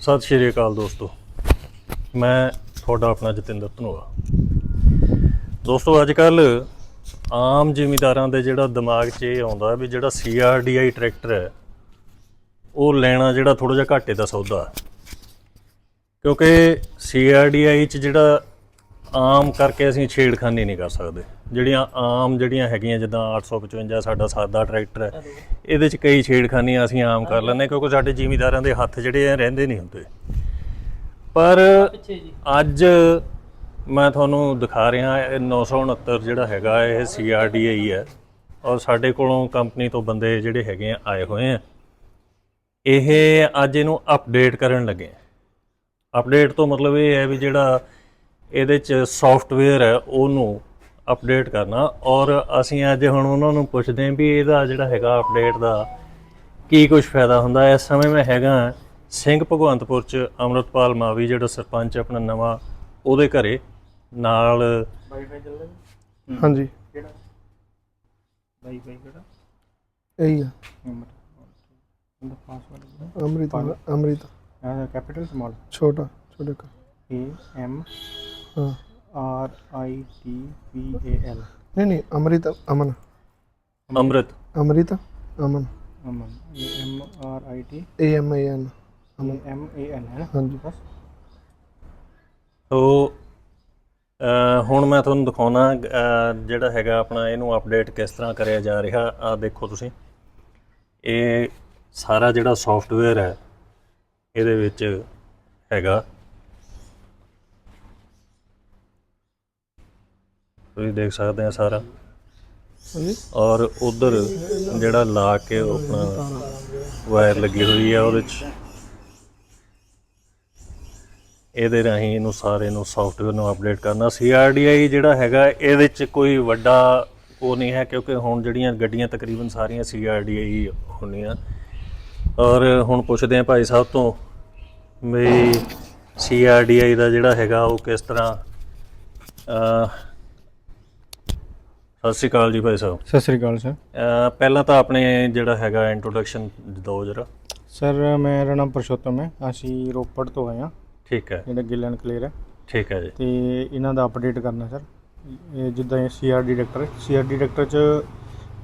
ਸਤਿ ਸ਼੍ਰੀ ਅਕਾਲ ਦੋਸਤੋ ਮੈਂ ਤੁਹਾਡਾ ਆਪਣਾ ਜਤਿੰਦਰ ਧਨੋਆ ਦੋਸਤੋ ਅੱਜ ਕੱਲ ਆਮ ਜ਼ਿਮੀਦਾਰਾਂ ਦੇ ਜਿਹੜਾ ਦਿਮਾਗ 'ਚ ਇਹ ਆਉਂਦਾ ਵੀ ਜਿਹੜਾ CRDI ਟਰੈਕਟਰ ਹੈ, ਉਹ ਲੈਣਾ ਜਿਹੜਾ ਥੋੜਾ ਜਿਹਾ ਘਾਟੇ ਦਾ ਸੌਦਾ ਹੈ। ਕਿਉਂਕਿ CRDI 'ਚ ਜਿਹੜਾ ਆਮ ਕਰਕੇ ਅਸੀਂ ਛੇੜਖਾਨੀ ਨਹੀਂ ਕਰ ਸਕਦੇ। ਜਿਹੜੀਆਂ ਆਮ ਜਿਹੜੀਆਂ ਹੈਗੀਆਂ ਜਿੱਦਾਂ 855 ਸਾਡਾ ਸਾਦਾ ਟਰੈਕਟਰ ਹੈ ਇਹਦੇ 'ਚ ਕਈ ਛੇੜਖਾਨੀਆਂ ਅਸੀਂ ਆਮ ਕਰ ਲੈਂਦੇ ਕਿਉਂਕਿ ਸਾਡੇ ਜ਼ਿਮੀਦਾਰਾਂ ਦੇ ਹੱਥ ਜਿਹੜੇ ਆ ਰਹਿੰਦੇ ਨਹੀਂ ਹੁੰਦੇ। ਪਰ ਅੱਜ ਮੈਂ ਤੁਹਾਨੂੰ ਦਿਖਾ ਰਿਹਾ ਇਹ 969 ਜਿਹੜਾ ਹੈਗਾ ਇਹ CRDI ਹੈ। ਔਰ ਸਾਡੇ ਕੋਲੋਂ ਕੰਪਨੀ ਤੋਂ ਬੰਦੇ ਜਿਹੜੇ ਹੈਗੇ ਆ ਆਏ ਹੋਏ ਆ। ਇਹ ਅੱਜ ਇਹਨੂੰ ਅਪਡੇਟ ਕਰਨ ਲੱਗੇ ਆ। ਅਪਡੇਟ ਤੋਂ ਮਤਲਬ ਇਹ ਹੈ ਵੀ ਜਿਹੜਾ ਇਹਦੇ ਚ ਸੌਫਟਵੇਅਰ ਹੈ ਉਹਨੂੰ ਅਪਡੇਟ ਕਰਨਾ। ਔਰ ਅਸੀਂ ਅੱਜ ਹੁਣ ਉਹਨਾਂ ਨੂੰ ਪੁੱਛਦੇ ਹਾਂ ਵੀ ਇਹਦਾ ਜਿਹੜਾ ਹੈਗਾ ਅਪਡੇਟ ਦਾ ਕੀ ਕੁਝ ਫਾਇਦਾ ਹੁੰਦਾ। ਇਸ ਸਮੇਂ ਮੈਂ ਹੈਗਾ ਸਿੰਘ ਭਗਵੰਤਪੁਰ ਚ ਅਮਰਤਪਾਲ ਮਾਵੀ ਜਿਹੜਾ ਸਰਪੰਚ ਆਪਣਾ ਨਵਾਂ ਉਹਦੇ ਘਰੇ। ਨਾਲ ਵਾਈਫਾਈ ਚੱਲਦਾ ਜੀ? ਹਾਂਜੀ। ਕਿਹੜਾ? ਵਾਈਫਾਈ ਕਿਹੜਾ? ਇਹੀ ਆ। ਉਹਦਾ ਪਾਸਵਰਡ ਅੰਮ੍ਰਿਤ। ਅੰਮ੍ਰਿਤ। ਹੈ ਕੈਪੀਟਲ ਸਮਾਲ ਛੋਟਾ ਛੋਟਾ ਕਾ ਏ ਐਮ ਹਾਂ R I T P A L ਨਹੀਂ ਨਹੀਂ Amrit Aman. Amrit. Amrit Aman. Aman A M R I T A M I N A M A N ਹੈ ਨਾ? ਹਾਂਜੀ। ਬਸ। ਸੋ ਹੁਣ ਮੈਂ ਤੁਹਾਨੂੰ ਦਿਖਾਉਣਾ ਜਿਹੜਾ ਹੈਗਾ ਆਪਣਾ ਇਹਨੂੰ ਅਪਡੇਟ ਕਿਸ ਤਰ੍ਹਾਂ ਕਰਿਆ ਜਾ ਰਿਹਾ ਆ ਦੇਖੋ ਤੁਸੀਂ। ਇਹ ਸਾਰਾ ਜਿਹੜਾ ਸੌਫਟਵੇਅਰ ਹੈ ਇਹਦੇ ਵਿੱਚ ਹੈਗਾ। ਤੁਸੀਂ ਦੇਖ ਸਕਦੇ ਆ ਸਾਰਾ। ਔਰ ਉਧਰ ਜਿਹੜਾ ਲਾ ਕੇ ਆਪਣਾ ਵਾਇਰ ਲੱਗੀ ਹੋਈ ਹੈ ਉਹਦੇ 'ਚ। ਇਹਦੇ ਰਾਹੀਂ ਇਹਨੂੰ ਸਾਰੇ ਨੂੰ ਸੌਫਟਵੇਅਰ ਨੂੰ ਅਪਡੇਟ ਕਰਨਾ। CRDI ਜਿਹੜਾ ਹੈਗਾ ਇਹਦੇ 'ਚ ਕੋਈ ਵੱਡਾ ਉਹ ਨਹੀਂ ਹੈ ਕਿਉਂਕਿ ਹੁਣ ਜਿਹੜੀਆਂ ਗੱਡੀਆਂ ਤਕਰੀਬਨ ਸਾਰੀਆਂ CRDI ਹੀ ਹੁੰਦੀਆਂ। ਔਰ ਹੁਣ ਪੁੱਛਦੇ ਆ ਭਾਈ ਸਾਹਿਬ ਤੋਂ ਵੀ CRDI ਦਾ ਜਿਹੜਾ ਹੈਗਾ ਉਹ ਕਿਸ ਤਰ੍ਹਾਂ ਸਤਿ ਸ਼੍ਰੀ ਅਕਾਲ ਜੀ ਭਾਈ ਸਾਹਿਬ। ਸਤਿ ਸ੍ਰੀ ਅਕਾਲ ਸਰ। ਅਹ ਪਹਿਲਾਂ ਤਾਂ ਆਪਣੇ ਜਿਹੜਾ ਹੈਗਾ ਇੰਟਰੋਡਕਸ਼ਨ ਦਿਓ ਜਰਾ। ਸਰ ਮੇਰਾ ਨਾਮ ਪਰਸ਼ੋਤਮ ਹੈ। ਅਸੀਂ ਰੋਪੜ ਤੋਂ ਆਏ ਹਾਂ। ਠੀਕ ਹੈ। ਜਿਹੜਾ ਗਿੱਲ ਐਂਡ ਕਲੀਅਰ ਹੈ। ਠੀਕ ਹੈ ਜੀ। ਤੇ ਇਹਨਾਂ ਦਾ ਅਪਡੇਟ ਕਰਨਾ ਸਰ। ਇਹ ਜਿੱਦਾਂ ਇਹ ਸੀਆਰਡੀ ਡਾਇਰੈਕਟਰ ਸੀਆਰਡੀ ਡਾਇਰੈਕਟਰ ਚ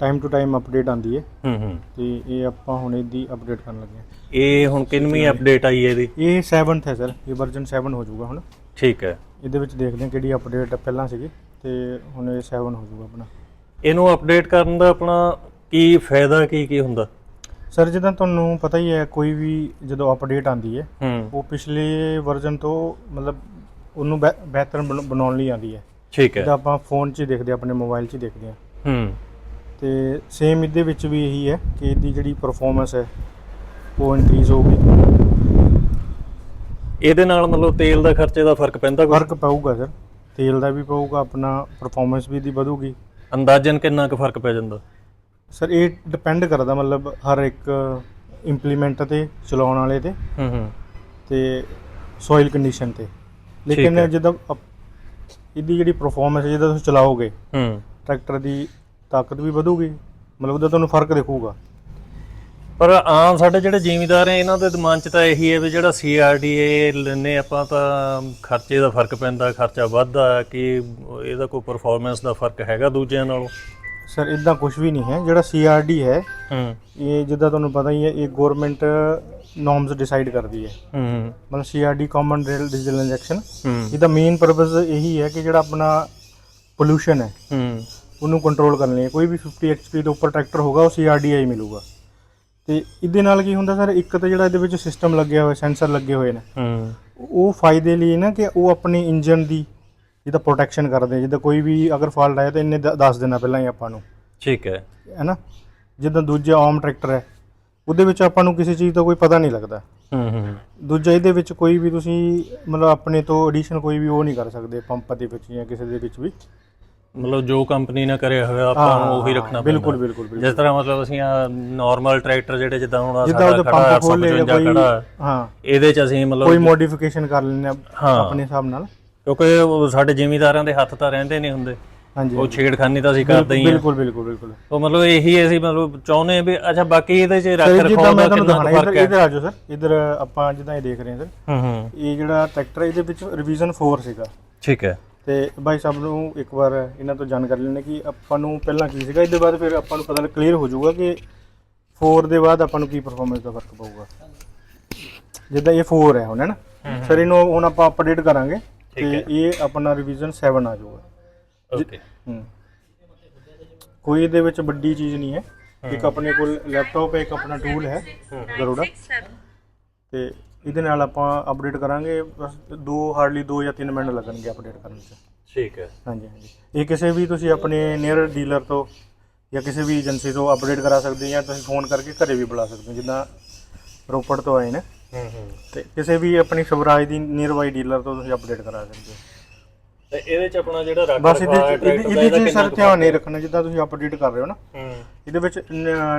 ਟਾਈਮ ਟੂ ਟਾਈਮ ਅਪਡੇਟ ਆਉਂਦੀ ਹੈ। ਹੂੰ ਹੂੰ। ਤੇ ਇਹ ਆਪਾਂ ਹੁਣ ਇਹਦੀ ਅਪਡੇਟ ਕਰਨ ਲੱਗੇ ਹਾਂ। ਇਹ ਹੁਣ ਕਿੰਨਵੀਂ ਅਪਡੇਟ ਆਈ ਹੈ ਇਹਦੀ? ਇਹ 7th ਹੈ ਸਰ। ਇਹ ਵਰਜ਼ਨ 7 ਹੋ ਜਾਊਗਾ ਹੁਣ। ਠੀਕ ਹੈ। ਇਹਦੇ ਵਿੱਚ ਦੇਖਦੇ ਹਾਂ ਕਿਹੜੀ ਅਪਡੇਟ ਪਹਿਲਾਂ ਸੀਗੀ। ਤੇ ਹੁਣ ਇਹ 7 ਹੋ ਜਾਊਗਾ ਆਪਣਾ। ਇਹਨੂੰ ਅਪਡੇਟ ਕਰਨ ਦਾ ਆਪਣਾ ਕੀ ਫਾਇਦਾ ਕੀ ਕੀ ਹੁੰਦਾ? ਸਰ ਜਿੱਦਾਂ ਤੁਹਾਨੂੰ ਪਤਾ ਹੀ ਹੈ ਕੋਈ ਵੀ ਜਦੋਂ ਅਪਡੇਟ ਆਉਂਦੀ ਹੈ ਹੂੰ। ਉਹ ਪਿਛਲੇ ਵਰਜ਼ਨ ਤੋਂ ਮਤਲਬ ਉਹਨੂੰ ਬਿਹ- ਬਿਹਤਰ ਬਣ- ਬਣਾਉਣ ਲਈ ਆਉਂਦੀ ਹੈ। ਠੀਕ ਹੈ। ਜਿੱਦਾਂ ਆਪਾਂ ਫੋਨ 'ਚ ਹੀ ਦੇਖਦੇ ਹਾਂ, ਆਪਣੇ ਮੋਬਾਈਲ 'ਚ ਹੀ ਦੇਖਦੇ ਹਾਂ। ਹੂੰ। ਤੇ ਸੇਮ ਇਹਦੇ ਵਿੱਚ ਵੀ ਇਹੀ ਹੈ ਕਿ ਇਹਦੀ ਜਿਹੜੀ ਪਰਫਾਰਮੈਂਸ ਹੈ ਉਹ ਇਨਕਰੀਜ਼ ਹੋਊਗੀ। ਇਹਦੇ ਨਾਲ ਮਤਲਬ ਤੇਲ ਦਾ ਖਰਚੇ ਦਾ ਫ਼ਰਕ ਪੈਂਦਾ ਕੋਈ? ਫ਼ਰਕ ਪਊਗਾ ਸਰ ਤੇਲ ਦਾ ਵੀ ਪਊਗਾ ਆਪਣਾ ਪਰਫਾਰਮੈਂਸ ਵੀ ਦੀ ਵਧੂਗੀ। ਅੰਦਾਜ਼ਨ ਕਿੰਨਾ ਕੁ ਫ਼ਰਕ ਪੈ ਜਾਂਦਾ? ਸਰ ਇਹ ਡਿਪੈਂਡ ਕਰਦਾ ਮਤਲਬ ਹਰ ਇੱਕ ਇੰਪਲੀਮੈਂਟ ਤੇ ਚਲਾਉਣ ਵਾਲੇ ਤੇ ਹੂੰ ਹੂੰ। ਤੇ ਸੋਇਲ ਕੰਡੀਸ਼ਨ ਤੇ। ਲੇਕਿਨ ਹੈ। ਜਦੋਂ ਅਪ- ਇਹਦੀ ਜਿਹੜੀ ਪਰਫਾਰਮੈਂਸ ਜਦੋਂ ਤੁਸੀਂ ਚਲਾਓਗੇ ਹੂੰ। ਟਰੈਕਟਰ ਦੀ ਤਾਕਤ ਵੀ ਵਧੂਗੀ ਮਤਲਬ ਉਹਦਾ ਤੁਹਾਨੂੰ ਫ਼ਰਕ ਦਿਖੂਗਾ। ਪਰ ਆਮ ਸਾਡੇ ਜਿਹੜੇ ਜ਼ਿਮੀਦਾਰ ਹੈ ਇਹਨਾਂ ਦੇ ਦਿਮਾਗ 'ਚ ਤਾਂ ਇਹੀ ਹੈ ਵੀ ਜਿਹੜਾ CRDA ਲੈਨੇ ਆਪਾਂ ਤਾਂ ਖਰਚੇ ਦਾ ਫ਼ਰਕ ਪੈਂਦਾ ਖਰਚਾ ਵੱਧਦਾ ਕਿ ਇਹਦਾ ਕੋਈ ਪਰਫਾਰਮੈਂਸ ਦਾ ਫ਼ਰਕ ਹੈਗਾ ਦੂਜਿਆਂ ਨਾਲੋਂ? ਸਰ ਇਦਾਂ ਕੁਝ ਵੀ ਨਹੀਂ ਹੈ ਜਿਹੜਾ ਸੀਆਰਡੀ ਹੈ ਹੂੰ। ਇਹ ਜਿੱਦਾਂ ਤੁਹਾਨੂੰ ਪਤਾ ਹੀ ਹੈ ਇਹ ਗਵਰਨਮੈਂਟ ਨੋਰਮਸ ਡਿਸਾਈਡ ਕਰਦੀ ਹੈ। ਹੂੰ ਮਤਲਬ CRD common rail diesel injection ਇਹਦਾ ਮੇਨ ਪਰਪਸ ਇਹੀ ਹੈ ਕਿ ਜਿਹੜਾ ਆਪਣਾ ਪੋਲੂਸ਼ਨ ਹੈ ਹੂੰ। ਉਹਨੂੰ ਕੰਟਰੋਲ ਕਰਨ ਲਈ। ਕੋਈ ਵੀ 50 ਐਚਪੀ ਤੋਂ ਉੱਪਰ ਟਰੈਕਟਰ ਹੋਗਾ ਉਹ ਸੀਆਰਡੀਆਈ ਮਿਲੂਗਾ। ਤੇ ਇਹਦੇ ਨਾਲ ਕੀ ਹੁੰਦਾ ਸਰ ਇੱਕ ਤਾਂ ਜਿਹੜਾ ਇਹਦੇ ਵਿੱਚ ਸਿਸਟਮ ਲੱਗਿਆ ਹੋਇਆ ਸੈਂਸਰ ਲੱਗੇ ਹੋਏ ਨੇ। ਹੂੰ। ਉਹ ਫਾਇਦੇ ਲਈ ਨਾ ਕਿ ਉਹ ਆਪਣੀ ਇੰਜਨ ਦੀ ਜਿਹਦਾ ਪ੍ਰੋਟੈਕਸ਼ਨ ਕਰਦੇ ਆ ਜਿੱਦਾਂ ਕੋਈ ਵੀ ਅਗਰ ਫਾਲਟ ਆਇਆ ਤਾਂ ਇਹਨੇ ਦ- ਦੱਸ ਦੇਣਾ ਪਹਿਲਾਂ ਹੀ ਆਪਾਂ ਨੂੰ। ਠੀਕ ਹੈ। ਹੈ ਨਾ ਜਿੱਦਾਂ ਦੂਜੇ ਆਮ ਟਰੈਕਟਰ ਹੈ ਉਹਦੇ ਵਿੱਚ ਆਪਾਂ ਨੂੰ ਕਿਸੇ ਚੀਜ਼ ਦਾ ਕੋਈ ਪਤਾ ਨਹੀਂ ਲੱਗਦਾ। ਹੂੰ ਹੂੰ ਦੂਜਾ ਇਹਦੇ ਵਿੱਚ ਕੋਈ ਵੀ ਤੁਸੀਂ ਮਤਲਬ ਆਪਣੇ ਤੋਂ ਐਡੀਸ਼ਨ ਕੋਈ ਵੀ ਉਹ ਨਹੀਂ ਕਰ ਸਕਦੇ ਪੰਪ ਦੇ ਵਿੱਚ ਜਾਂ ਕਿਸੇ ਦੇ ਵਿੱਚ ਵੀ। ਮਤਲਬ ਜੋ ਕੰਪਨੀ ਨੇ ਕਰਿਆ ਹੋਇਆ ਆਪਾਂ ਨੂੰ ਉਹੀ ਰੱਖਣਾ ਪੈਂਦਾ। ਬਿਲਕੁਲ ਬਿਲਕੁਲ ਬਿਲਕੁਲ। ਜਿਸ ਤਰ੍ਹਾਂ ਮਤਲਬ ਅਸੀਂ ਆ ਨਾਰਮਲ ਟਰੈਕਟਰ ਜਿਹੜੇ ਜਿੱਦਾਂ ਹੁਣ ਆਹ ਜਿੱਦਾਂ ਸਾਡਾ ਉਹਦੇ ਖੜਾ ਪੰਪ ਖੋਲੇ ਜਾਂ 855 ਕੋਈ ਖੜਾ ਹਾਂ। ਇਹਦੇ ਚ ਅਸੀਂ ਕੋਈ ਮਤਲਬ ਮੋਡੀਫਿਕੇਸ਼ਨ ਕਰ ਲੈਣੇ ਹਾਂ। ਆਪਣੇ ਹਿਸਾਬ ਨਾਲ। ਕਿਉਂਕਿ ਉਹ ਸਾਡੇ ਜ਼ਿਮੀਦਾਰਾਂ ਦੇ ਹੱਥ ਤਾਂ ਰਹਿੰਦੇ ਨਹੀਂ ਹੁੰਦੇ। ਹਾਂਜੀ ਉਹ ਛੇੜਖਾਨੀ ਤਾਂ ਅਸੀਂ ਕਰਦੇ ਹੀ ਆ ਬਿਲਕੁਲ ਬਿਲਕੁਲ ਬਿਲਕੁਲ। ਉਹ ਮਤਲਬ ਇਹੀ ਅਸੀਂ ਮਤਲਬ ਚਾਹੁੰਦੇ ਆ ਵੀ ਅੱਛਾ ਬਾਕੀ ਇਹਦੇ ਚ ਰੱਖ ਸਰ ਜਿੱਦਾਂ ਰਖਾਉ ਮੈਂ ਦਾ ਤੁਹਾਨੂੰ ਕਿੰਨਾ ਕੁ ਦਿਖਾਣਾ ਫ਼ਰਕ ਇੱਧਰ ਹੈ? ਇੱਧਰ ਆ ਜਾਓ ਸਰ। ਇੱਧਰ ਆਪਾਂ ਜਿੱਦਾਂ ਇਹ ਦੇਖ ਰਹੇ ਹਾਂ ਸਰ। ਹੂੰ ਹੂੰ। ਇਹ ਜਿਹੜਾ ਟਰੈਕਟਰ ਹੈ ਇਹਦੇ ਵਿੱਚ ਰਿਵੀਜ਼ਨ 4 ਸੀਗਾ। ਠੀਕ ਹੈ। ਤੇ ਬਾਈ ਸਾਹਿਬ ਨੂੰ ਇੱਕ ਵਾਰ ਇਹਨਾਂ ਤੋਂ ਜਾਣਕਾਰੀ ਲੈਣੇ ਕਿ ਆਪਾਂ ਨੂੰ ਪਹਿਲਾਂ ਕੀ ਸੀਗਾ ਇਹਦੇ ਬਾਅਦ ਫਿਰ ਆਪਾਂ ਨੂੰ ਪਤਾ ਕਲੀਅਰ ਹੋ ਜਾਊਗਾ ਕਿ 4 ਦੇ ਬਾਅਦ ਆਪਾਂ ਨੂੰ ਕੀ ਪਰਫਾਰਮੈਂਸ ਦਾ ਫ਼ਰਕ ਪਊਗਾ। ਜਿੱਦਾਂ ਇਹ 4 ਹੈ ਹੁਣ ਹੈ ਨਾ? ਸਰ ਇਹਨੂੰ ਹੁਣ ਆਪਾਂ ਅਪਡੇਟ ਕਰਾਂਗੇ ਤੇ ਇਹ ਆਪਣਾ ਰਿਵੀਜ਼ਨ 7 ਆ ਜਾਊਗਾ। ਓਕੇ ਕੋਈ ਇਹਦੇ ਵਿੱਚ ਵੱਡੀ ਚੀਜ਼ ਨਹੀਂ ਹੈ। ਇੱਕ ਆਪਣੇ ਕੋਲ ਲੈਪਟਾਪ ਹੈ ਇੱਕ ਆਪਣਾ ਟੂਲ ਹੈ ਗਰੋੜਾ ਤੇ ਇਹਦੇ ਨਾਲ ਆਪਾਂ ਅਪਡੇਟ ਕਰਾਂਗੇ ਬਸ ਦੋ ਹਾਰਡਲੀ 2 ਜਾਂ 3 ਮਿੰਟ ਲੱਗਣਗੇ ਅਪਡੇਟ ਕਰਨ 'ਚ। ਠੀਕ ਹੈ। ਹਾਂਜੀ ਹਾਂਜੀ। ਇਹ ਕਿਸੇ ਵੀ ਤੁਸੀਂ ਆਪਣੇ ਨੀਅਰ ਡੀਲਰ ਤੋਂ ਜਾਂ ਕਿਸੇ ਵੀ ਏਜੰਸੀ ਤੋਂ ਅਪਡੇਟ ਕਰਾ ਸਕਦੇ ਹੋ ਜਾਂ ਤੁਸੀਂ ਫੋਨ ਕਰਕੇ ਘਰੇ ਵੀ ਬੁਲਾ ਸਕਦੇ ਹੋ ਜਿੱਦਾਂ ਰੋਪੜ ਤੋਂ ਆਏ ਨੇ। ਹੂੰ ਹੂੰ। ਤੇ ਕਿਸੇ ਵੀ ਆਪਣੀ ਸਵਰਾਜ ਦੀ ਨੀਅਰ ਬਾਈ ਡੀਲਰ ਤੋਂ ਤੁਸੀਂ ਅਪਡੇਟ ਕਰਾ ਸਕਦੇ ਹੋ। ਤੇ ਇਹਦੇ ਚ ਆਪਣਾ ਜਿਹੜਾ ਰੱਖ ਬਸ ਇਹਦੇ ਇਹਦੇ ਦਾ, ਚ ਸਰ ਧਿਆਨ ਨਹੀਂ ਰੱਖਣਾ ਜਿੱਦਾਂ ਤੁਸੀਂ ਅਪਡੇਟ ਕਰ ਰਹੇ ਹੋ ਨਾ। ਹੂੰ। ਇਹਦੇ ਵਿੱਚ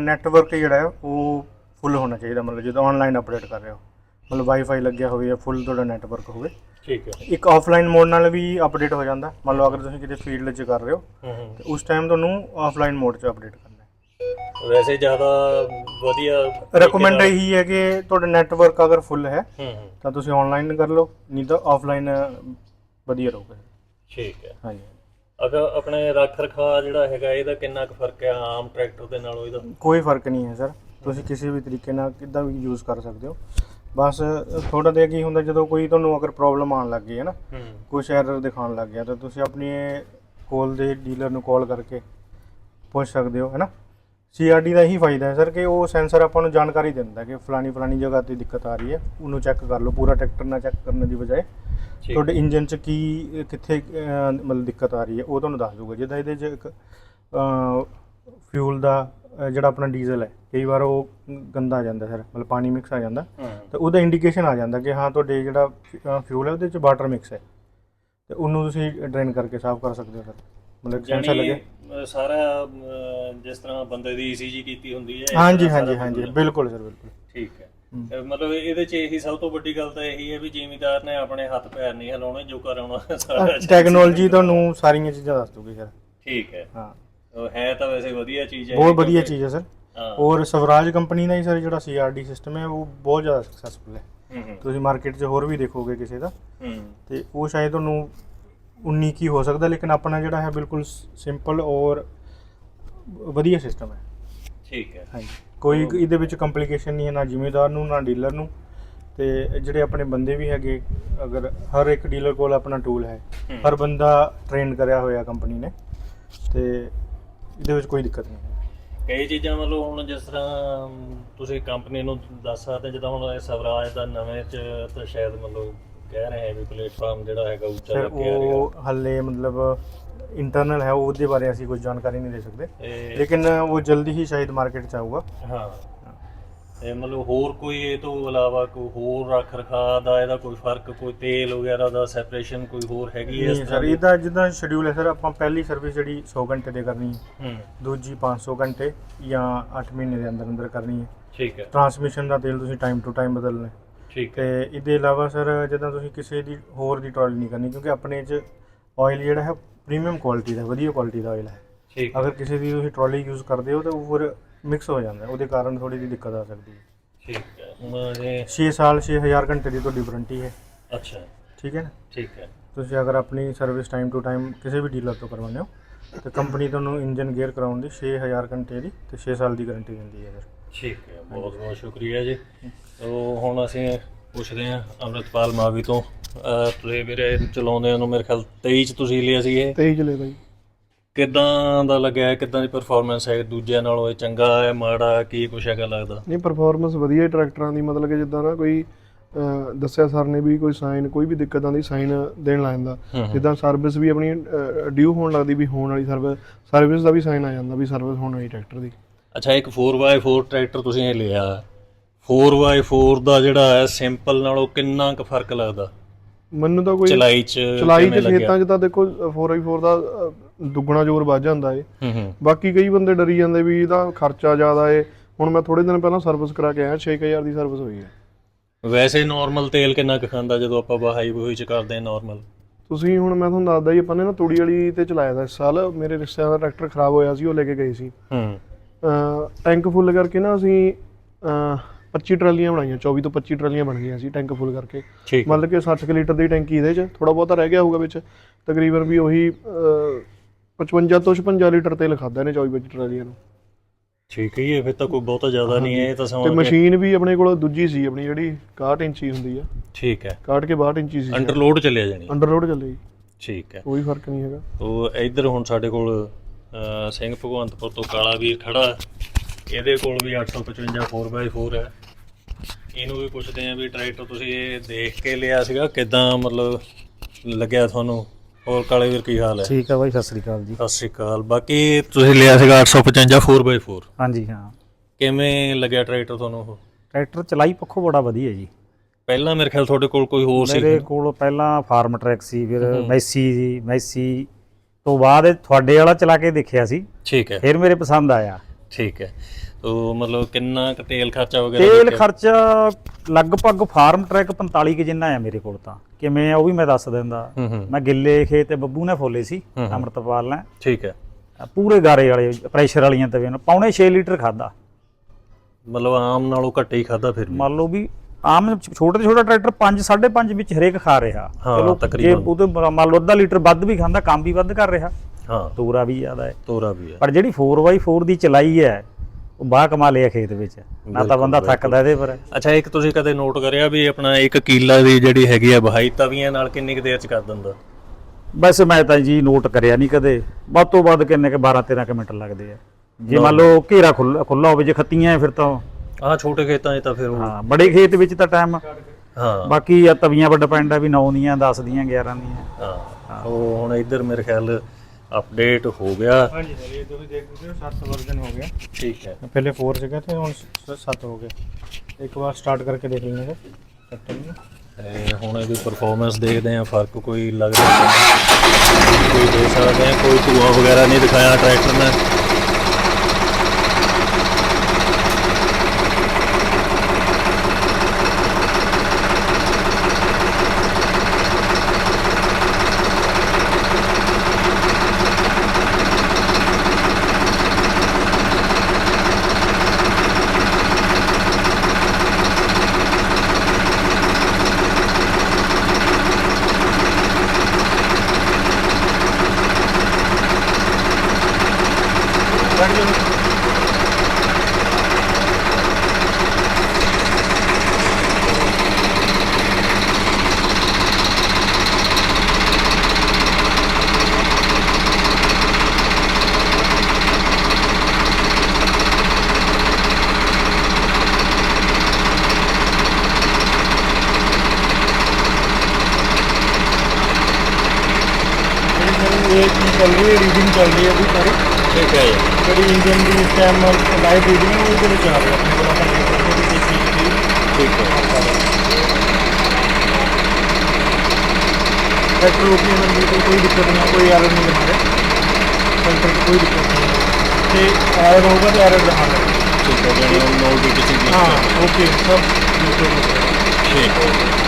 ਨੈਟਵਰਕ ਜਿਹੜਾ ਹੈ ਉਹ ਫੁੱਲ ਹੋਣਾ ਚਾਹੀਦਾ ਮਤਲਬ ਜਦੋਂ ਆਨਲਾਈਨ ਅਪਡੇਟ ਕਰ ਰਹੇ ਹੋ। ਮਤਲਬ ਵਾਈਫਾਈ ਲੱਗਿਆ ਹੋਵੇ ਜਾਂ ਫੁੱਲ ਤੁਹਾਡਾ ਨੈਟਵਰਕ ਹੋਵੇ। ਠੀਕ ਹੈ। ਇੱਕ ਆਫਲਾਈਨ ਮੋਡ ਨਾਲ ਵੀ ਅਪਡੇਟ ਹੋ ਜਾਂਦਾ। ਮੰਨ ਲਓ ਅਗਰ ਤੁਸੀਂ ਕਿਤੇ ਫੀਲਡ 'ਚ ਕਰ ਰਹੇ ਹੋ ਤੇ ਉਸ ਟਾਈਮ ਤੁਹਾਨੂੰ ਆਫਲਾਈਨ ਮੋਡ 'ਚ ਅਪਡੇਟ ਕਰਨਾ ਹੈ। ਵੈਸੇ ਜ਼ਿਆਦਾ ਵਧੀਆ ਰეკਮੈਂਡ ਇਹੀ ਹੈ ਕਿ ਤੁਹਾਡਾ ਨੈਟਵਰਕ ਅਗਰ ਫੁੱਲ ਹੂੰ ਤਾਂ ਤੁਸੀਂ ਆਨਲਾਈਨ ਕਰ ਲਓ ਨਹੀਂ ਤਾਂ ਆਫਲਾਈਨ ਵਧੀਆ ਰਹੂਗਾ। ਠੀਕ ਹੈ। ਹਾਂਜੀ। ਅਗਰ ਆਪਣੇ ਰੱਖ ਰਖਾ ਜਿਹੜਾ ਹੈਗਾ ਇਹਦਾ ਕਿੰਨਾ ਕੁ ਫ਼ਰਕ ਹੈ ਆਮ ਟਰੈਕਟਰ ਦੇ ਨਾਲੋਂ ਇਹਦਾ? ਕੋਈ ਫ਼ਰਕ ਨਹੀਂ ਹੈ ਸਰ। ਤੁਸੀਂ ਕਿਸੇ ਵੀ ਤਰੀਕੇ ਨਾਲ ਕਿੱਦਾਂ ਵੀ ਯੂਜ਼ ਕਰ ਸਕਦੇ ਹੋ। ਬਸ ਥੋੜਾ ਜਿਹਾ ਕੀ ਹੁੰਦਾ ਜਦੋਂ ਕੋਈ ਤੁਹਾਨੂੰ ਅਗਰ ਪ੍ਰੋਬਲਮ ਆਉਣ ਲੱਗ ਗਈ ਹੈ ਨਾ ਕੁਛ ਐਰਰ ਦਿਖਾਉਣ ਲੱਗ ਗਿਆ ਤਾਂ ਤੁਸੀਂ ਆਪਣੀ ਕੋਲ ਦੇ ਡੀਲਰ ਨੂੰ ਕਾਲ ਕਰਕੇ ਪੁੱਛ ਸਕਦੇ ਹੋ ਹੈ ਨਾ? ਸੀਆਰਡੀ ਦਾ ਇਹੀ ਫਾਇਦਾ ਹੈ ਸਰ ਕਿ ਉਹ ਸੈਂਸਰ ਆਪਾਂ ਨੂੰ ਜਾਣਕਾਰੀ ਦਿੰਦਾ ਕਿ ਫਲਾਣੀ ਫਲਾਣੀ ਜਗ੍ਹਾ ਤੇ ਦਿੱਕਤ ਆ ਰਹੀ ਹੈ ਉਹਨੂੰ ਚੈੱਕ ਕਰ ਲਓ ਪੂਰਾ ਟਰੈਕਟਰ ਨਾਲ ਚੈੱਕ ਕਰਨ ਦੀ ਬਜਾਏ। ਤੁਹਾਡੇ ਇੰਜਨ 'ਚ ਕੀ ਕਿੱਥੇ ਮਤਲਬ ਦਿੱਕਤ ਆ ਰਹੀ ਹੈ ਉਹ ਤੁਹਾਨੂੰ ਦੱਸ ਦੂਗਾ ਜਿੱਦਾਂ ਇਹਦੇ 'ਚ ਇੱਕ ਫਿਊਲ ਦਾ ਜਿਹੜਾ ਆਪਣਾ ਡੀਜ਼ਲ ਹੈ ਕਈ ਵਾਰ ਉਹ ਗੰਦਾ ਆ ਜਾਂਦਾ ਸਰ ਮਤਲਬ ਪਾਣੀ ਮਿਕਸ ਆ ਜਾਂਦਾ। ਤੇ ਉਹਦਾ ਇੰਡੀਕੇਸ਼ਨ ਆ ਜਾਂਦਾ ਕਿ ਹਾਂ ਤੁਹਾਡੇ ਜਿਹੜਾ ਫਿਊਲ ਹੈ ਉਹਦੇ 'ਚ ਵਾਟਰ ਮਿਕਸ ਹੈ। ਤੇ ਉਹਨੂੰ ਤੁਸੀਂ ਡਰੇਨ ਕਰਕੇ ਸਾਫ਼ ਕਰ ਸਕਦੇ ਹੋ ਸਰ। ਮਤਲਬ ਸੈਂਸਰ ਲੱਗੇ। ਸਾਰਾ ਜਿਸ ਤਰ੍ਹਾਂ ਬੰਦੇ ਦੀ ਈਸੀਜੀ ਕੀਤੀ ਹੁੰਦੀ ਹੈ ਹਾਂਜੀ ਹਾਂਜੀ ਹਾਂਜੀ। ਬਿਲਕੁਲ ਸਰ ਬਿਲਕੁਲ। ਠੀਕ ਹੈ। ਮਤਲਬ ਇਹਦੇ ਚ ਇਹੀ ਸਭ ਤੋਂ ਵੱਡੀ ਗੱਲ ਤਾਂ ਇਹੀ ਹੈ ਵੀ ਜ਼ਿਮੀਦਾਰ ਨੇ ਆਪਣੇ ਹੱਥ ਪੈਰ ਨਹੀਂ ਹਿਲਾਉਣੇ ਜੋ ਕਰਾਉਣਾ ਸਾਰਾ ਟੈਕਨੋਲੋਜੀ ਤੁਹਾਨੂੰ ਸਾਰੀਆਂ ਚੀਜ਼ਾਂ ਦੱਸ ਦੂਗੀ ਸਰ। ਠੀਕ ਹੈ। ਹਾਂ। ਹੈ ਤਾਂ ਵੈਸੇ ਵਧੀਆ ਚੀਜ਼ ਹੈ ਬਹੁਤ ਵਧੀਆ ਚੀਜ਼ ਹੈ ਸਰ। ਔਰ ਸਵਰਾਜ ਕੰਪਨੀ ਦਾ ਹੀ ਸਰ ਜਿਹੜਾ ਸੀਆਰਡੀ ਸਿਸਟਮ ਹੈ ਉਹ ਬਹੁਤ ਜ਼ਿਆਦਾ ਸਕਸੈਸਫੁਲ ਹੈ। ਤੁਸੀਂ ਮਾਰਕੀਟ 'ਚ ਹੋਰ ਵੀ ਦੇਖੋਗੇ ਕਿਸੇ ਦਾ। ਤੇ ਉਹ ਸ਼ਾਇਦ ਤੁਹਾਨੂੰ 19 ਕੀ ਹੋ ਸਕਦਾ ਲੇਕਿਨ ਆਪਣਾ ਜਿਹੜਾ ਹੈ ਬਿਲਕੁਲ ਸਿੰਪਲ ਔਰ ਵਧੀਆ ਸਿਸਟਮ ਹੈ। ਠੀਕ ਹੈ। ਹਾਂਜੀ। ਕੋਈ ਇਹਦੇ ਵਿੱਚ ਕੰਪਲਿਕੇਸ਼ਨ ਨਹੀਂ ਹੈ ਨਾ ਜ਼ਿਮੀਦਾਰ ਨੂੰ ਨਾ ਡੀਲਰ ਨੂੰ। ਤੇ ਜਿਹੜੇ ਆਪਣੇ ਬੰਦੇ ਵੀ ਹੈਗੇ ਅਗਰ ਹਰ ਇੱਕ ਡੀਲਰ ਕੋਲ ਆਪਣਾ ਟੂਲ ਹੈ। ਹੂੰ। ਹਰ ਬੰਦਾ ਟ੍ਰੇਨ ਕਰਿਆ ਹੋਇਆ ਕੰਪਨੀ ਨੇ। ਤੇ ਇਹਦੇ ਵਿੱਚ ਕੋਈ ਦਿੱਕਤ ਨਹੀਂ ਹੈ। ਕਈ ਚੀਜ਼ਾਂ ਮਤਲਬ ਹੁਣ ਜਿਸ ਤਰ੍ਹਾਂ ਅਮ, ਤੁਸੀਂ ਕੰਪਨੀ ਨੂੰ ਦੱਸ ਸਕਦੇ ਜਿੱਦਾਂ ਹੁਣ ਇਹ ਸਵਰਾਜ ਦਾ ਨਵੇਂ ਚ ਤਾਂ ਸ਼ਾਇਦ ਮਤਲਬ ਕਹਿ ਰਹੇ ਹੈ ਵੀ ਪਲੇਟਫਾਰਮ ਜਿਹੜਾ ਹੈਗਾ ਉੱਚਾ ਸਰ ਲੱਗਿਆ ਰਿਹਾ। ਉਹ ਹੱਲੇ ਮਤਲਬ ਇੰਟਰਨਲ ਹੈ ਉਹਦੇ ਬਾਰੇ ਅਸੀਂ ਕੁਝ ਜਾਣਕਾਰੀ ਨਹੀਂ ਦੇ ਸਕਦੇ। ਇਹ ਲੇਕਿਨ ਉਹ ਜਲਦੀ ਹੀ ਸ਼ਾਇਦ ਮਾਰਕੀਟ 'ਚ ਆਊਗਾ। ਹਾਂ। ਇਹ ਮਤਲਬ ਹੋਰ ਕੋਈ ਇਹ ਤੋਂ ਇਲਾਵਾ ਕੋਈ ਹੋਰ ਰੱਖ ਰਖਾ ਦਾ ਇਹਦਾ ਕੋਈ ਫ਼ਰਕ ਕੋਈ ਤੇਲ ਵਗੈਰਾ ਦਾ ਸੈਪਰੇਸ਼ਨ ਕੋਈ ਹੋਰ ਹੈਗੀ ਹੈ ਇਸ ਨਹੀਂ ਤਰ੍ਹਾਂ ਸਰ ਦੀ? ਇਹਦਾ ਜਿੱਦਾਂ ਸ਼ਡਿਊਲ ਹੈ ਸਰ ਆਪਾਂ ਪਹਿਲੀ ਸਰਵਿਸ ਜਿਹੜੀ 100 ਘੰਟੇ ਤੇ ਕਰਨੀ ਹੈ। ਹੂੰ। ਦੂਜੀ 500 ਘੰਟੇ ਜਾਂ 8 ਮਹੀਨੇ ਦੇ ਅੰਦਰ ਅੰਦਰ ਕਰਨੀ ਹੈ। ਠੀਕ ਹੈ। ਟਰਾਂਸਮਿਸ਼ਨ ਦਾ ਤੇਲ ਤੁਸੀਂ ਟਾਈਮ ਟੂ ਟਾਈਮ ਬਦਲਣਾ ਹੈ। ਠੀਕ ਹੈ। ਤੇ ਇਹਦੇ ਇਲਾਵਾ ਸਰ ਜਦੋਂ ਤੁਸੀਂ ਕਿਸੇ ਦੀ ਹੋਰ ਦੀ ਟਰਾਲੀ ਨਹੀਂ ਕਰਨੀ ਕਿਉਂਕਿ ਆਪਣੇ 'ਚ ਆਇਲ ਜਿਹੜਾ ਹੈ ਪ੍ਰੀਮੀਅਮ ਕੁਆਲਿਟੀ ਦਾ ਵਧੀਆ ਕੁਆਲਿਟੀ ਦਾ ਆਇਲ ਹੈ। ਠੀਕ ਹੈ। ਅਗਰ ਕਿਸੇ ਦੀ ਤੁਸੀਂ ਟਰਾਲੀ ਯੂਜ਼ ਕਰਦੇ ਹੋ ਤਾਂ ਉਹ ਫਿਰ ਮਿਕਸ ਹੋ ਜਾਂਦਾ ਹੈ। ਉਹਦੇ ਕਾਰਨ ਥੋੜੀ ਜਿਹੀ ਦਿੱਕਤ ਆ ਸਕਦੀ ਹੈ। ਠੀਕ ਹੈ ਹੁਣ ਇਹ 6 ਸਾਲ 6000 ਘੰਟੇ ਦੀ ਤੁਹਾਡੀ ਵਾਰੰਟੀ ਹੈ। ਅੱਛਾ। ਠੀਕ ਹੈ ਨਾ? ਠੀਕ ਹੈ। ਤੁਸੀਂ ਅਗਰ ਆਪਣੀ ਸਰਵਿਸ ਟਾਈਮ ਟੂ ਟਾਈਮ ਕਿਸੇ ਵੀ ਡੀਲਰ ਤੋਂ ਕਰਵਾਉਂਦੇ ਹੋ ਤੇ ਕੰਪਨੀ ਤੁਹਾਨੂੰ ਇੰਜਨ ਗੇਅਰ ਕਰਾਉਣ ਦੀ 6000 ਘੰਟੇ ਦੀ ਤੇ 6 ਸਾਲ ਦੀ ਗਾਰੰਟੀ ਦਿੰਦੀ ਹੈ ਸਰ ਠੀਕ ਹੈ ਬਹੁਤ ਬਹੁਤ ਸ਼ੁਕਰੀਆ ਜੀ। ਤੋ ਹੁਣ ਅਸੀਂ ਪੁੱਛਦੇ ਹਾਂ ਅੰਮ੍ਰਿਤਪਾਲ ਮਾਵੀ ਤੋਂ ਅਹ ਤੁਸੀਂ ਵੀਰੇ ਚਲਾਉਂਦੇ ਨੂੰ ਮੇਰੇ ਖਿਆਲ 23 ਚ ਤੁਸੀਂ ਲਿਆ ਸੀ ਇਹ? 23 ਚਲੇ ਬਾਈ। ਕਿੱਦਾਂ ਦਾ ਲੱਗਿਆ ਕਿੱਦਾਂ ਦੀ ਪਰਫਾਰਮੈਂਸ ਹੈ ਦੂਜਿਆਂ ਨਾਲੋਂ ਇਹ ਚੰਗਾ ਹੈ ਮਾੜਾ ਹੈ, ਕੀ ਕੁਛ ਹੈਗਾ ਲੱਗਦਾ? ਨਹੀਂ ਪਰਫਾਰਮੈਂਸ ਵਧੀਆ ਹੈ ਟਰੈਕਟਰਾਂ ਦੀ ਮਤਲਬ ਕਿ ਜਿੱਦਾਂ ਨਾ ਕੋਈ ਅਹ, ਦੱਸਿਆ ਸਰ ਨੇ ਵੀ ਕੋਈ ਸਾਈਨ ਕੋਈ ਵੀ ਦਿੱਕਤ ਆਉਂਦੀ ਸਾਈਨ ਦੇਣ ਲੱਗ ਜਾਂਦਾ। ਜਿੱਦਾਂ ਸਰਵਿਸ ਵੀ ਆਪਣੀ ਡਿਊ ਹੋਣ ਲੱਗਦੀ ਵੀ ਹੋਣ ਵਾਲੀ ਸਰਵਿਸ ਸਰਵਿਸ ਦਾ ਵੀ ਸਾਈਨ ਆ ਜਾਂਦਾ ਵੀ ਸਰਵਿਸ ਹੋਣ ਵਾਲੀ ਟਰੈਕਟਰ ਦੀ। ਅੱਛਾ ਇੱਕ 4x4 ਟਰੈਕਟਰ ਤੁਸੀਂ ਇਹ ਲਿਆ। 4x4 ਦਾ ਜਿਹੜਾ ਹੈ ਸਿੰਪਲ ਨਾਲੋਂ ਕਿੰਨਾ ਕੁ ਫ਼ਰਕ ਲੱਗਦਾ? ਮੈਨੂੰ ਤਾਂ ਕੋਈ ਚਲਾਈ ਚ ਚਲਾਈ ਲੱਗਿਆ? ਖੇਤਾਂ 'ਚ ਤਾਂ ਦੇਖੋ 4x4 ਦਾ ਦੁੱਗਣਾ ਜ਼ੋਰ ਵੱਜ ਜਾਂਦਾ ਏ। ਹੂੰ ਹੂੰ। ਬਾਕੀ ਕਈ ਬੰਦੇ ਡਰੀ ਜਾਂਦੇ ਵੀ ਇਹਦਾ ਖਰਚਾ ਜ਼ਿਆਦਾ ਏ। ਹੁਣ ਮੈਂ ਥੋੜੇ ਦਿਨ ਪਹਿਲਾਂ ਸਰਵਿਸ ਕਰਾ ਕੇ ਆਇਆ 6000 ਦੀ ਸਰਵਿਸ ਹੋਈ ਹੈ ਵੈਸੇ ਨਾਰਮਲ ਤੇਲ ਕਿੰਨਾ ਖਾਂਦਾ ਜਦੋਂ ਆਪਾਂ ਵਹਾਈ ਬੂਹੀ ਚ ਕਰਦੇ ਹਾਂ ਨਾਰਮਲ ਤੁਸੀਂ ਹੁਣ ਮੈਂ ਤੁਹਾਨੂੰ ਦੱਸਦਾ ਜੀ ਆਪਾਂ ਨੇ ਨਾ ਤੂੜੀ ਵਾਲੀ ਤੇ ਚਲਾਇਆ ਦਾ ਇਸ ਸਾਲ। ਮੇਰੇ ਰਿਸ਼ਤੇਦਾਰ ਦਾ ਟਰੈਕਟਰ ਖਰਾਬ ਹੋਇਆ ਸੀ ਉਹ ਲੈ ਕੇ ਗਏ ਸੀ। ਹੂੰ। ਟੈਂਕ ਫੁੱਲ ਕਰਕੇ ਨਾ ਅਸੀਂ 25 ਟਰਾਲੀਆਂ ਬਣਾਈਆਂ 24 ਤੋਂ 25 ਟਰਾਲੀਆਂ ਬਣ ਗਈਆਂ ਸੀ ਟੈਂਕ ਫੁੱਲ ਕਰਕੇ। ਠੀਕ ਮਤਲਬ ਕਿ 60 ਕੁ ਲੀਟਰ ਦੀ ਟੈਂਕੀ ਇਹਦੇ ਚ ਥੋੜਾ ਬਹੁਤਾ ਰਹਿ ਗਿਆ ਹੋਊਗਾ ਵਿੱਚ ਤਕਰੀਬਨ ਵੀ ਉਹੀ ਅਹ, 55 ਤੋਂ 56 ਲੀਟਰ ਤੇਲ ਖਾਦਾ ਨੇ 24 25 ਟਰਾਲੀਆਂ ਨੂੰ। ਠੀਕ ਹੀ ਹੈ ਫਿਰ ਤਾਂ ਕੋਈ ਬਹੁਤਾ ਜ਼ਿਆਦਾ ਨਹੀਂ ਹੈ ਇਹ ਤਾਂ ਤੇ ਸਮਝ ਮਸ਼ੀਨ ਵੀ ਆਪਣੇ ਕੋਲ ਦੂਜੀ ਸੀ ਆਪਣੀ ਜਿਹੜੀ 61 ਇੰਚੀ ਹੁੰਦੀ ਆ। ਠੀਕ ਹੈ। 61 ਕੇ 62 ਇੰਚੀ ਸੀ। ਅੰਡਰਲੋਡ ਚੱਲਿਆ ਜਾਣੀ ਅੰਡਰ ਰੋਡ ਚੱਲੇ। ਜੀ ਠੀਕ ਹੈ। ਕੋਈ ਫ਼ਰਕ ਨਹੀਂ ਹੈਗਾ। ਉਹ ਇੱਧਰ ਹੁਣ ਸਾਡੇ ਕੋਲ ਸਿੰਘ ਭਗਵੰਤਪੁਰ ਤੋਂ ਕਾਲਾ ਵੀਰ ਖੜਾ। ਇਹਦੇ ਕੋਲ ਵੀ 855 4x4 ਹੈ। ਇਹਨੂੰ ਵੀ ਪੁੱਛਦੇ ਆਂ ਵੀ ਟਰੈਕਟਰ ਤੁਸੀਂ ਇਹ ਦੇਖ ਕੇ ਲਿਆ ਸੀਗਾ ਕਿਦਾਂ ਮਤਲਬ ਲੱਗਿਆ ਤੁਹਾਨੂੰ? ਹੋਰ ਕਾਲੇ ਵੀਰ ਕੀ ਹਾਲ ਹੈ? ਠੀਕ ਆ ਬਾਈ ਸਤਿ ਸ੍ਰੀ ਅਕਾਲ ਜੀ। ਸਤਿ ਸ਼੍ਰੀ ਅਕਾਲ। ਬਾਕੀ ਤੁਸੀਂ ਲਿਆ ਸੀਗਾ 855 4x4 ਹਾਂਜੀ ਹਾਂ। ਕਿਵੇਂ ਲੱਗਿਆ ਟਰੈਕਟਰ ਤੁਹਾਨੂੰ ਉਹ? ਟਰੈਕਟਰ ਚਲਾਈ ਪੱਖੋਂ ਬੜਾ ਵਧੀਆ ਜੀ। ਪਹਿਲਾਂ ਮੇਰੇ ਖਿਆਲ ਤੁਹਾਡੇ ਕੋਲ ਕੋਈ ਹੋਰ ਸੀ? ਮੇਰੇ ਕੋਲ ਪਹਿਲਾਂ ਫਾਰਮ ਟਰੈਕ ਸੀ ਫਿਰ ਮੈਸੀ ਮੈਸੀ ਤੋਂ ਬਾਅਦ ਤੁਹਾਡੇ ਵਾਲਾ ਚਲਾ ਕੇ ਦੇਖਿਆ ਸੀ। ਠੀਕ ਹੈ। ਫਿਰ ਮੇਰੇ ਪਸੰਦ ਆਇਆ। ਠੀਕ ਹੈ। ਤੋ ਮਤਲਬ ਕਿੰਨਾ ਕੁ ਤੇਲ ਖਰਚਾ ਵਗੈਰਾ ਤੇਲ? ਖਰਚਾ ਲਗਭਗ ਫਾਰਮ ਟਰੈਕ 45 ਕੇ ਜਿੰਨਾ ਆ ਮੇਰੇ ਕੋਲ ਤਾਂ। ਕਿਵੇਂ ਆ ਉਹ ਵੀ ਮੈਂ ਦੱਸ ਦਿੰਦਾ। ਹੂੰ ਹੂੰ। ਮੈਂ ਗਿੱਲੇ ਖੇਤ ਤੇ ਬੱਬੂ ਨੇ ਫੋਲੇ ਸੀ ਹੂੰ। ਅਮਰਤਪਾਲ ਨੇ। ਠੀਕ ਹੈ। ਪੂਰੇ ਗਾਰੇ ਵਾਲੇ ਪ੍ਰੈਸ਼ਰ ਵਾਲੀਆਂ ਤਵੇ ਨਾਲ ਪੌਣੇ 6 ਲੀਟਰ ਖਾਦਾ ਮਤਲਬ ਆਮ ਨਾਲੋਂ ਘੱਟ ਹੀ ਖਾਦਾ ਫਿਰ ਵੀ। ਮੰਨ ਲਓ ਵੀ ਆਮ ਛੋਟੇ ਤੋਂ ਛੋਟਾ ਟਰੈਕਟਰ 5 5.5 ਵਿੱਚ ਹਰੇਕ ਖਾ ਰਿਹਾ। ਹਾਂ, ਜੇ ਤਕਰੀਬਨ। ਉਹਦੇ ਮੰਨ ਲਓ ਅੱਧਾ ਲੀਟਰ ਵੱਧ ਵੀ ਖਾਂਦਾ ਕੰਮ ਵੀ ਵੱਧ ਕਰ ਰਿਹਾ। ਹਾਂ। ਤੂਰਾ ਵੀ ਜ਼ਿਆਦਾ ਹੈ। ਤੋਰਾ ਵੀ ਹੈ। ਪਰ ਜਿਹੜੀ 4x4 ਦੀ ਚਲਾਈ ਹੈ ਉਹ ਬਾਹ ਕਮਾ ਲਿਆ ਖੇਤ ਵਿੱਚ। ਨਾ ਤਾਂ ਬੰਦਾ ਥੱਕਦਾ ਇਹਦੇ ਪਰ। ਅੱਛਾ ਇੱਕ ਤੁਸੀਂ ਕਦੇ ਨੋਟ ਕਰਿਆ ਵੀ ਆਪਣਾ ਇੱਕ ਕੀਲਾ ਦੀ ਜਿਹੜੀ ਹੈਗੀ ਆ ਬਹਾਈ ਤਵੀਆਂ ਨਾਲ ਕਿੰਨੀ ਕੁ ਦੇਰ ਚ ਕਰ ਦਿੰਦਾ? ਬਸ ਮੈਂ ਤਾਂ ਜੀ ਨੋਟ ਕਰਿਆ ਨਹੀਂ ਕਦੇ। ਵੱਧ ਤੋਂ ਵੱਧ ਕਿੰਨੇ ਕੇ 12 13 ਕੁ ਮਿੰਟ ਲੱਗਦੇ ਆ। ਜੇ ਮੰਨ ਲਓ ਘੇਰਾ ਖੁੱਲਾ ਹੋਵੇ ਜੇ ਖੱਤੀਆਂ ਹੈ ਫਿਰ ਤਾਂ। ਆਹ ਛੋਟੇ ਖੇਤਾਂ 'ਚ ਤਾਂ ਫਿਰ ਹਾਂ ਬੜੇ ਖੇਤ ਵਿੱਚ ਤਾਂ ਟਾਈਮ ਹਾਂ। ਬਾਕੀ ਆ ਤਵੀਆਂ ਵੱਡਾ ਪੈਂਦਾ ਵੀ 9 ਦੀਆਂ 10 ਦੀਆਂ 11 ਦੀਆਂ। ਹਾਂ। ਉਹ ਹੁਣ ਇੱਧਰ ਮੇਰੇ ਖਿਆਲ ਅਪਡੇਟ ਹੋ ਗਿਆ। ਹਾਂਜੀ ਸਰ ਇਹ ਤੁਸੀਂ ਦੇਖ ਸਕਦੇ ਹੋ 7 ਵਰਜ਼ਨ ਹੋ ਗਿਆ। ਠੀਕ ਹੈ। ਪਹਿਲੇ 4 ਸੀਗਾ ਤੇ ਹੁਣ 7 ਹੋ ਗਿਆ ਇੱਕ ਵਾਰ ਸਟਾਰਟ ਕਰਕੇ ਦੇਖ ਲੈਂਗੇ ਸਰ ਕੱਟਣ ਨੂੰ। ਤੇ ਹੁਣ ਇਹਦੀ ਪਰਫਾਰਮੈਂਸ ਦੇਖਦੇ ਆ ਫ਼ਰਕ ਕੋਈ ਲੱਗਦਾ ਤਾਂ ਕੋਈ ਦੇ ਸਕਦੇ ਆ ਕੋਈ ਧੂਆ ਵਗੈਰਾ ਨਹੀਂ ਦਿਖਾਇਆ ਟਰੈਕਟਰ ਨੇ ਇਹ ਕੀ ਚੱਲ ਰਹੀ ਹੈ ਰੀਡਿੰਗ ਚੱਲ ਰਹੀ ਹੈ ਉਹਦੀ ਸਾਰੀ। ਠੀਕ ਹੈ ਜਿਹੜੀ ਇੰਜਨ ਦੀ ਟਾਈਮ ਲਾਈਵ ਰੀਡਿੰਗ ਹੈ ਉਹਦੇ ਵਿੱਚ ਆ ਰਿਹਾ। ਆਪਣੇ ਆਪਾਂ ਦੇਖ ਸਕਦੇ ਹਾਂ ਕਿ ਕੀ ਚੀਜ਼ ਠੀਕ ਹੈ। ਪੈਟਰੋਲ ਦੀ ਇਹਨਾਂ ਦੀ ਕੋਈ ਦਿੱਕਤ ਨਹੀਂ ਕੋਈ ਐਰਰ ਨਹੀਂ ਦਿਖਾ ਕੰਟਰੋਲ ਦੀ ਕੋਈ ਦਿੱਕਤ ਨਹੀਂ ਤੇ ਐਰਰ ਹੋਊਗਾ ਤੇ ਐਰਰ ਦਿਖਾ ਰਿਹਾ ਠੀਕ। ਹੈ ਜਾਨੀ ਨੋ ਡਿਟੈਕਸ਼ਨ ਹਾਂ ਓਕੇ ਸਭ ਠੀਕ ਹੈ।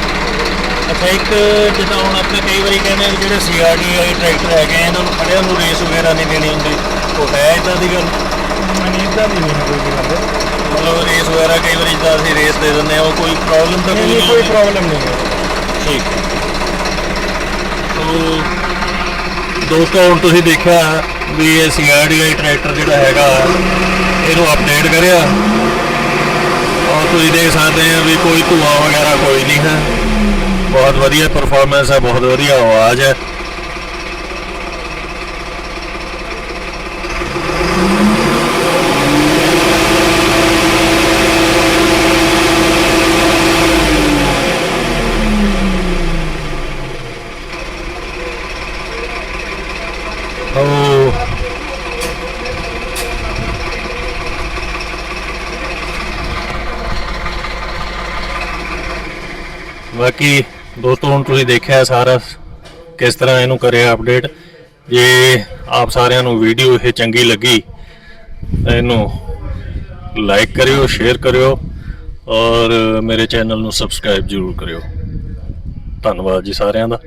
ਇੱਕ ਜਿੱਦਾਂ ਹੁਣ ਆਪਣੇ ਕਈ ਵਾਰੀ ਕਹਿੰਦੇ ਆ ਵੀ ਜਿਹੜੇ ਸੀਆਰਡੀ ਆਈ ਟਰੈਕਟਰ ਹੈਗੇ ਇਹਨਾਂ ਨੂੰ ਖੜਿਆਂ ਨੂੰ ਰੇਸ ਵਗੈਰਾ ਨਹੀਂ ਦੇਣੀ ਹੁੰਦੀ। ਉਹ ਹੈ ਇਦਾਂ ਦੀ ਗੱਲ? ਮੈਨੂੰ ਇਦਾਂ ਨਹੀਂ ਹੋਣੀ ਕੋਈ ਗੱਲ। ਮਤਲਬ ਰੇਸ ਵਗੈਰਾ ਕਈ ਵਾਰੀ ਜਿੱਦਾਂ ਅਸੀਂ ਰੇਸ ਦੇ ਦਿੰਦੇ ਆ ਉਹ ਕੋਈ ਪ੍ਰੋਬਲਮ ਤਾਂ ਨਹੀਂ ਕੋਈ ਪ੍ਰੋਬਲਮ ਨਹੀਂ ਹੈ। ਠੀਕ। ਸੋ ਦੋਸਤੋ ਹੁਣ ਤੁਸੀਂ ਦੇਖਿਆ ਵੀ ਇਹ ਸੀਆਰਡੀਆਈ ਟਰੈਕਟਰ ਜਿਹੜਾ ਹੈਗਾ ਇਹਨੂੰ ਅਪਡੇਟ ਕਰਿਆ। ਔਰ ਤੁਸੀਂ ਦੇਖ ਸਕਦੇ ਆ ਵੀ ਕੋਈ ਧੂਆ ਵਗੈਰਾ ਕੋਈ ਨਹੀਂ ਹੈ। ਬਹੁਤ ਵਧੀਆ ਪਰਫਾਰਮੈਂਸ ਹੈ ਬਹੁਤ ਵਧੀਆ ਆਵਾਜ਼ ਹੈ। ਬਾਕੀ ਦੋਸਤੋ ਹੁਣ ਤੁਸੀਂ ਦੇਖਿਆ ਸਾਰਾ ਕਿਸ ਤਰ੍ਹਾਂ ਇਹਨੂੰ ਕਰਿਆ ਅਪਡੇਟ ਜੇ ਆਪ ਸਾਰਿਆਂ ਨੂੰ ਵੀਡੀਓ ਇਹ ਚੰਗੀ ਲੱਗੀ, ਤਾਂ ਇਹਨੂੰ ਲਾਈਕ ਕਰਿਓ ਸ਼ੇਅਰ ਕਰਿਓ ਔਰ ਮੇਰੇ ਚੈਨਲ ਨੂੰ ਸਬਸਕ੍ਰਾਈਬ ਜ਼ਰੂਰ ਕਰਿਓ। ਧੰਨਵਾਦ ਜੀ ਸਾਰਿਆਂ ਦਾ।